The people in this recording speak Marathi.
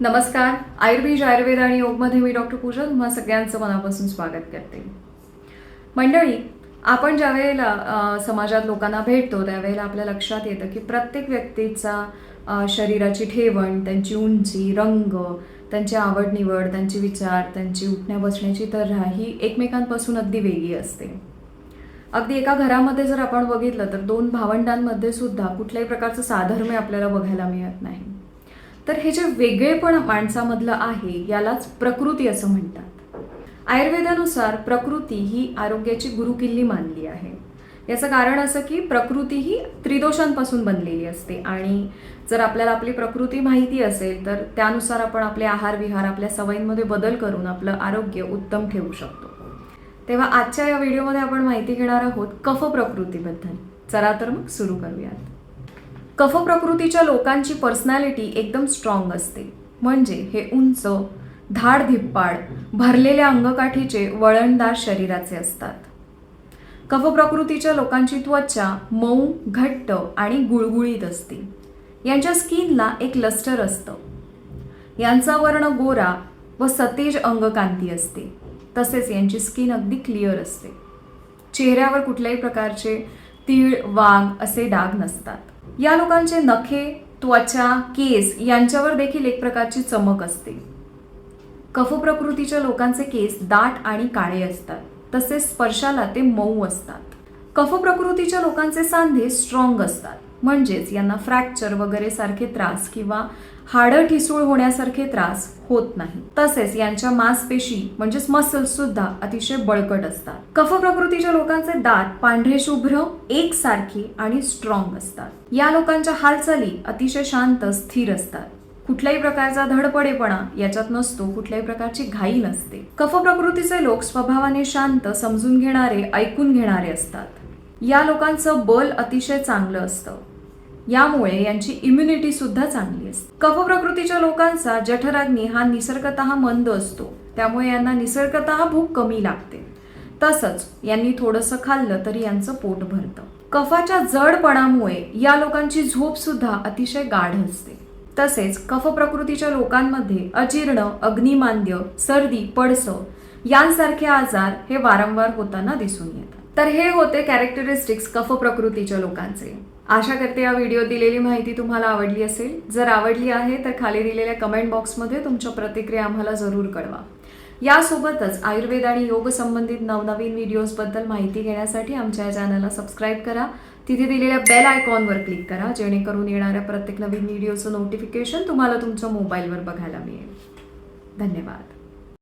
नमस्कार. आयुर्वेद आयुर्वेद आणि योगमध्ये मी डॉक्टर पूजा तुम्हा सगळ्यांचं मनापासून स्वागत करते. मंडळी आपण ज्या वेळेला समाजात लोकांना भेटतो त्यावेळेला आपल्या लक्षात येतं की प्रत्येक व्यक्तीचा शरीराची ठेवण त्यांची उंची रंग त्यांची आवड निवड त्यांचे विचार त्यांची उठण्या बसण्याची तर ही एकमेकांपासून अगदी वेगळी असते. अगदी एका घरामध्ये जर आपण बघितलं तर दोन भावंडांमध्ये सुद्धा कुठल्याही प्रकारचं साधर्म्य आपल्याला बघायला मिळत नाही. तर हे जे वेगळेपण माणसामधलं आहे यालाच प्रकृती असं म्हणतात. आयुर्वेदानुसार प्रकृती ही आरोग्याची गुरुकिल्ली मानली आहे. याचं कारण असं की प्रकृती ही त्रिदोषांपासून बनलेली असते आणि जर आपल्याला आपली प्रकृती माहिती असेल तर त्यानुसार आपण आपले आहार विहार आपल्या सवयींमध्ये बदल करून आपलं आरोग्य उत्तम ठेवू शकतो. तेव्हा आजच्या या व्हिडिओमध्ये आपण माहिती घेणार आहोत कफ प्रकृतीबद्दल चला तर मग सुरू करूयात. कफ प्रकृतीच्या लोकांची पर्सनॅलिटी एकदम स्ट्रॉंग असते. म्हणजे हे उंच धाड धिप्पाड भरलेल्या अंगकाठीचे वळणदार शरीराचे असतात. कफ प्रकृतीच्या लोकांची त्वचा मऊ घट्ट आणि गुळगुळीत असते. यांच्या स्किनला एक लस्टर असतं. यांचा वर्ण गोरा व सतेज अंगकांती असते. तसेच यांची स्किन अगदी क्लिअर असते. चेहऱ्यावर कुठल्याही प्रकारचे तीळ वाघ असे डाग नसतात. या लोकांचे नखे त्वचा केस यांच्यावर देखील एक प्रकारची चमक असते. कफ प्रकृतीच्या लोकांचे केस दाट आणि काळे असतात. तसेच स्पर्शाला ते मऊ असतात. कफ प्रकृतीच्या लोकांचे सांधे स्ट्रॉंग असतात. म्हणजेच यांना फ्रॅक्चर वगैरे सारखे त्रास किंवा हाडं ठिसूळ होण्यासारखे त्रास होत नाही. तसेच यांच्या मांसपेशी म्हणजेच मसल्स सुद्धा अतिशय बळकट असतात. कफ प्रकृतीच्या लोकांचे दात पांढरे शुभ्र एकसारखे आणि स्ट्रॉंग असतात. या लोकांच्या हालचाली अतिशय शांत स्थिर असतात. कुठल्याही प्रकारचा धडपडेपणा याच्यात नसतो कुठल्याही प्रकारची घाई नसते. कफ प्रकृतीचे लोक स्वभावाने शांत समजून घेणारे ऐकून घेणारे असतात. या लोकांचं बल अतिशय चांगलं असतं. यामुळे यांची इम्युनिटी सुद्धा चांगली असते. कफ प्रकृतीच्या लोकांचा जठराग्नी हा निसर्गत मंद असतो. त्यामुळे यांना निसर्गत भूक कमी लागते. तसंच यांनी थोडंसं खाल्लं तरी यांचं पोट भरतं. कफाच्या जडपणामुळे या लोकांची झोप सुद्धा अतिशय गाढ असते. तसेच कफ प्रकृतीच्या लोकांमध्ये अजीर्ण अग्निमांद्य सर्दी पडस यांसारखे आजार हे वारंवार होताना दिसून येतात. तर हे होते कॅरेक्टरिस्टिक्स कफ प्रकृतीच्या लोकांचे. आशा करते या व्हिडिओत दिलेली माहिती तुम्हाला आवडली असेल. जर आवडली आहे तर खाली दिलेल्या कमेंट बॉक्समध्ये तुमच्या प्रतिक्रिया आम्हाला जरूर कळवा. यासोबतच आयुर्वेद आणि योग संबंधित नवनवीन व्हिडिओजबद्दल माहिती घेण्यासाठी आमच्या या चॅनलला सबस्क्राईब करा. तिथे दिलेल्या बेल आयकॉनवर क्लिक करा जेणेकरून येणाऱ्या प्रत्येक नवीन व्हिडिओचं नोटिफिकेशन तुम्हाला तुमच्या मोबाईलवर बघायला मिळेल. धन्यवाद.